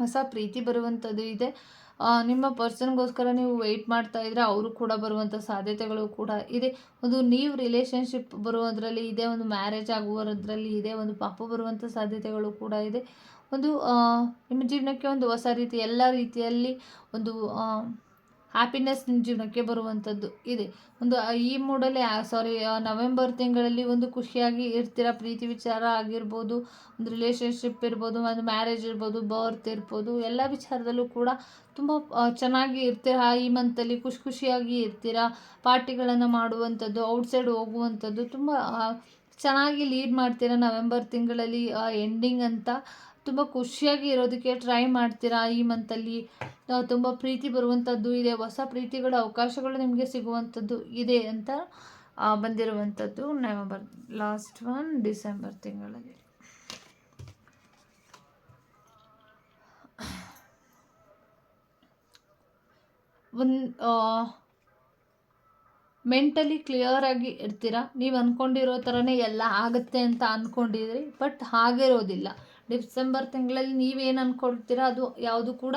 ಹೊಸ ಪ್ರೀತಿ ಬರುವಂಥದ್ದು ಇದೆ. ನಿಮ್ಮ ಪರ್ಸನ್ಗೋಸ್ಕರ ನೀವು ವೆಯ್ಟ್ ಮಾಡ್ತಾ ಇದ್ರೆ ಅವರು ಕೂಡ ಬರುವಂಥ ಸಾಧ್ಯತೆಗಳು ಕೂಡ ಇದೆ. ಒಂದು ನೀವು ರಿಲೇಷನ್ಶಿಪ್ ಬರುವುದರಲ್ಲಿ ಇದೆ, ಒಂದು ಮ್ಯಾರೇಜ್ ಆಗುವುದರಲ್ಲಿ ಇದೆ, ಒಂದು ಪಾಪ ಬರುವಂಥ ಸಾಧ್ಯತೆಗಳು ಕೂಡ ಇದೆ. ಒಂದು ನಿಮ್ಮ ಜೀವನಕ್ಕೆ ಒಂದು ಹೊಸ ರೀತಿ, ಎಲ್ಲ ರೀತಿಯಲ್ಲಿ ಒಂದು ಹ್ಯಾಪಿನೆಸ್ ನಿಮ್ಮ ಜೀವನಕ್ಕೆ ಬರುವಂಥದ್ದು. ಇದೆ. ಒಂದು ಈ ಮೂಡಲ್ಲಿ ಸಾರಿ ನವೆಂಬರ್ ತಿಂಗಳಲ್ಲಿ ಒಂದು ಖುಷಿಯಾಗಿ ಇರ್ತೀರ? ಪ್ರೀತಿ ವಿಚಾರ ಆಗಿರ್ಬೋದು, ಒಂದು ರಿಲೇಷನ್ಶಿಪ್ ಇರ್ಬೋದು, ಒಂದು ಮ್ಯಾರೇಜ್ ಇರ್ಬೋದು ಬರ್ತ್ ಇರ್ಬೋದು, ಎಲ್ಲ ವಿಚಾರದಲ್ಲೂ ಕೂಡ ತುಂಬ ಚೆನ್ನಾಗಿ ಇರ್ತೀರ? ಈ ಮಂತಲ್ಲಿ ಖುಷಿ, ಖುಷಿಯಾಗಿ ಇರ್ತೀರ? ಪಾರ್ಟಿಗಳನ್ನು ಮಾಡುವಂಥದ್ದು ಔಟ್ಸೈಡ್ ಹೋಗುವಂಥದ್ದು ತುಂಬ ಚೆನ್ನಾಗಿ ಲೀಡ್ ಮಾಡ್ತೀರ ನವೆಂಬರ್ ತಿಂಗಳಲ್ಲಿ ಎಂಡಿಂಗ್ ಅಂತ? ತುಂಬ ಖುಷಿಯಾಗಿ ಇರೋದಕ್ಕೆ ಟ್ರೈ ಮಾಡ್ತೀರಾ ಈ ಮಂತಲ್ಲಿ ತುಂಬ ಪ್ರೀತಿ ಬರುವಂಥದ್ದು ಇದೆ, ಹೊಸ ಪ್ರೀತಿಗಳ ಅವಕಾಶಗಳು ನಿಮಗೆ ಸಿಗುವಂಥದ್ದು ಇದೆ ಅಂತ ಬಂದಿರುವಂಥದ್ದು ನವೆಂಬರ್ ಲಾಸ್ಟ್ ಒನ್ ಡಿಸೆಂಬರ್ ತಿಂಗಳಲ್ಲಿ. ಒಂದು ಮೆಂಟಲಿ ಕ್ಲಿಯರ್ ಆಗಿ ಇರ್ತೀರ? ನೀವು ಅಂದ್ಕೊಂಡಿರೋ ಥರನೇ ಎಲ್ಲ ಆಗುತ್ತೆ ಅಂತ ಅಂದ್ಕೊಂಡಿದ್ರಿ ಬಟ್ ಹಾಗಿರೋದಿಲ್ಲ ಡಿಸೆಂಬರ್ ತಿಂಗಳಲ್ಲಿ ನೀವೇನು ಅಂದ್ಕೊಳ್ತೀರ ಅದು ಯಾವುದು ಕೂಡ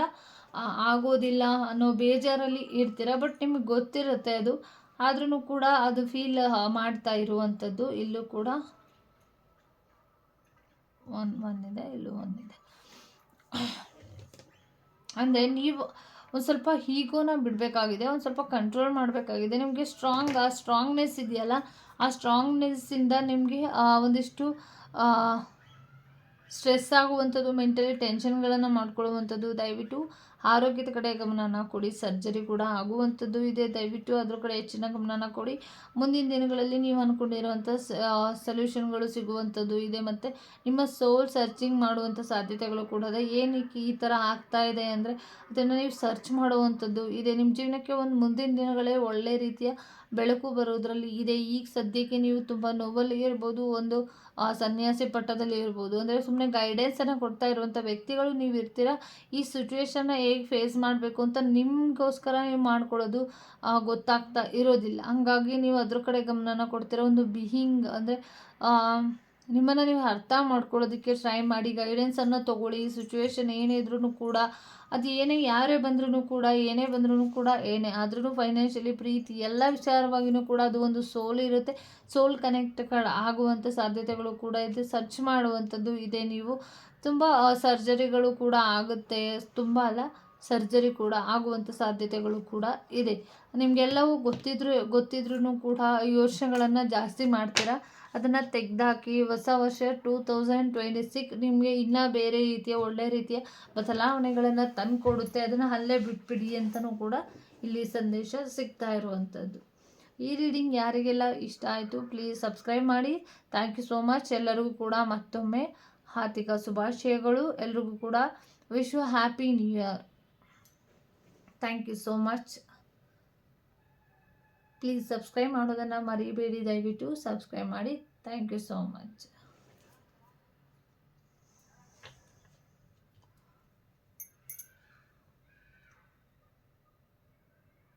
ಆಗೋದಿಲ್ಲ ಅನ್ನೋ ಬೇಜಾರಲ್ಲಿ ಇರ್ತೀರ? ಬಟ್ ನಿಮಗೆ ಗೊತ್ತಿರುತ್ತೆ ಅದು. ಆದ್ರೂ ಕೂಡ ಅದು ಫೀಲ್ ಮಾಡ್ತಾ ಇರುವಂಥದ್ದು ಇಲ್ಲೂ ಕೂಡ ಒನ್, ಒಂದಿದೆ, ಇಲ್ಲೂ ಒಂದಿದೆ. ಅಂದರೆ ನೀವು ಒಂದು ಸ್ವಲ್ಪ ಹೀಗೋನ ಬಿಡಬೇಕಾಗಿದೆ. ಒಂದು ಸ್ವಲ್ಪ ಕಂಟ್ರೋಲ್ ಮಾಡಬೇಕಾಗಿದೆ. ನಿಮಗೆ ಸ್ಟ್ರಾಂಗ್ ಆ ಸ್ಟ್ರಾಂಗ್ನೆಸ್ ಇದೆಯಲ್ಲ, ಆ ಸ್ಟ್ರಾಂಗ್ನೆಸ್ಸಿಂದ ನಿಮಗೆ ಒಂದಿಷ್ಟು ಸ್ಟ್ರೆಸ್ ಆಗುವಂಥದ್ದು, ಮೆಂಟಲಿ ಟೆನ್ಷನ್ಗಳನ್ನು ಮಾಡ್ಕೊಳ್ಳುವಂಥದ್ದು, ದಯವಿಟ್ಟು ಆರೋಗ್ಯದ ಕಡೆ ಗಮನನ ಕೊಡಿ. ಸರ್ಜರಿ ಕೂಡ ಆಗುವಂಥದ್ದು ಇದೆ. ದಯವಿಟ್ಟು ಅದ್ರ ಕಡೆ ಹೆಚ್ಚಿನ ಗಮನನ ಕೊಡಿ. ಮುಂದಿನ ದಿನಗಳಲ್ಲಿ ನೀವು ಅಂದ್ಕೊಂಡಿರುವಂಥ ಸೊಲ್ಯೂಷನ್ಗಳು ಸಿಗುವಂಥದ್ದು ಇದೆ ಮತ್ತು ನಿಮ್ಮ ಸೋಲ್ ಸರ್ಚಿಂಗ್ ಮಾಡುವಂಥ ಸಾಧ್ಯತೆಗಳು ಕೂಡ ಇದೆ. ಏನಕ್ಕೆ ಈ ಥರ ಆಗ್ತಾ ಇದೆ ಅಂದರೆ ಅದನ್ನು ನೀವು ಸರ್ಚ್ ಮಾಡುವಂಥದ್ದು ಇದೆ. ನಿಮ್ಮ ಜೀವನಕ್ಕೆ ಒಂದು ಮುಂದಿನ ದಿನಗಳೇ ಒಳ್ಳೆ ರೀತಿಯ ಬೆಳಕು ಬರೋದರಲ್ಲಿ ಇದೆ. ಈಗ ಸದ್ಯಕ್ಕೆ ನೀವು ತುಂಬ ನೋವಲ್ಲಿ ಇರ್ಬೋದು. ಒಂದು ಸನ್ಯಾಸಿ ಪಟ್ಟದಲ್ಲಿ ಇರ್ಬೋದು. ಅಂದರೆ ಸುಮ್ಮನೆ ಗೈಡೆನ್ಸನ್ನು ಕೊಡ್ತಾ ಇರುವಂಥ ವ್ಯಕ್ತಿಗಳು ನೀವು ಇರ್ತೀರ, ಈ ಸಿಚುವೇಶನ್ನ ಹೇಗೆ ಫೇಸ್ ಮಾಡಬೇಕು ಅಂತ ನಿಮಗೋಸ್ಕರ ನೀವು ಮಾಡ್ಕೊಳ್ಳೋದು ಗೊತ್ತಾಗ್ತಾ ಇರೋದಿಲ್ಲ. ಹಾಗಾಗಿ ನೀವು ಅದ್ರ ಕಡೆ ಗಮನನ ಕೊಡ್ತೀರ. ಒಂದು ಬಿಹಿಂಗ್ ಅಂದರೆ ನಿಮ್ಮನ್ನು ನೀವು ಅರ್ಥ ಮಾಡ್ಕೊಳ್ಳೋದಕ್ಕೆ ಟ್ರೈ ಮಾಡಿ ಗೈಡೆನ್ಸನ್ನು ತೊಗೊಳ್ಳಿ ಸಿಚುವೇಶನ್ ಏನೇ ಇದ್ರೂ ಕೂಡ, ಅದು ಏನೇ ಯಾರೇ ಬಂದ್ರೂ ಕೂಡ, ಏನೇ ಬಂದ್ರೂ ಕೂಡ ಏನೇ ಆದ್ರೂ ಫೈನಾನ್ಷಿಯಲಿ ಪ್ರೀತಿ, ಎಲ್ಲ ವಿಚಾರವಾಗಿಯೂ ಕೂಡ ಅದು ಒಂದು ಸೋಲ್ ಇರುತ್ತೆ. ಸೋಲ್ ಕನೆಕ್ಟ್ ಆಗುವಂಥ ಸಾಧ್ಯತೆಗಳು ಕೂಡ ಇದೆ. ಸರ್ಚ್ ಮಾಡುವಂಥದ್ದು ಇದೆ ನೀವು. ತುಂಬ ಸರ್ಜರಿಗಳು ಕೂಡ ಆಗುತ್ತೆ. ತುಂಬ ಅಲ್ಲ ಸರ್ಜರಿ ಕೂಡ ಆಗುವಂಥ ಸಾಧ್ಯತೆಗಳು ಕೂಡ ಇದೆ. ನಿಮಗೆಲ್ಲವೂ ಗೊತ್ತಿದ್ರು ಗೊತ್ತಿದ್ರೂ ಕೂಡ ಯೋಚನೆಗಳನ್ನು ಜಾಸ್ತಿ ಮಾಡ್ತೀರಾ? ಅದನ್ನು ತೆಗೆದಾಕಿ ಹೊಸ ವರ್ಷ ಟೂ ತೌಸಂಡ್ ಟ್ವೆಂಟಿ ಸಿಕ್ಸ್ ನಿಮಗೆ ಇನ್ನೂ ಬೇರೆ ರೀತಿಯ ಒಳ್ಳೆಯ ರೀತಿಯ ಬದಲಾವಣೆಗಳನ್ನು ತಂದುಕೊಡುತ್ತೆ. ಅದನ್ನು ಅಲ್ಲೇ ಬಿಟ್ಬಿಡಿ ಅಂತಲೂ ಕೂಡ ಇಲ್ಲಿ ಸಂದೇಶ ಸಿಗ್ತಾ ಇರುವಂಥದ್ದು ಈ ರೀಡಿಂಗ್ ಯಾರಿಗೆಲ್ಲ ಇಷ್ಟ ಆಯಿತು ಪ್ಲೀಸ್ ಸಬ್ಸ್ಕ್ರೈಬ್ ಮಾಡಿ. ಥ್ಯಾಂಕ್ ಯು ಸೋ ಮಚ್ ಎಲ್ಲರಿಗೂ ಕೂಡ ಮತ್ತೊಮ್ಮೆ ಹಾರ್ದಿಕ ಶುಭಾಶಯಗಳು. ಎಲ್ರಿಗೂ ಕೂಡ wish happy new year thank you so much please subscribe ಮಾಡೋದನ್ನು ಮರಿಬೇಡಿ ದಯವಿಟ್ಟು ಸಬ್ಸ್ಕ್ರೈಬ್ ಮಾಡಿ. Thank you so much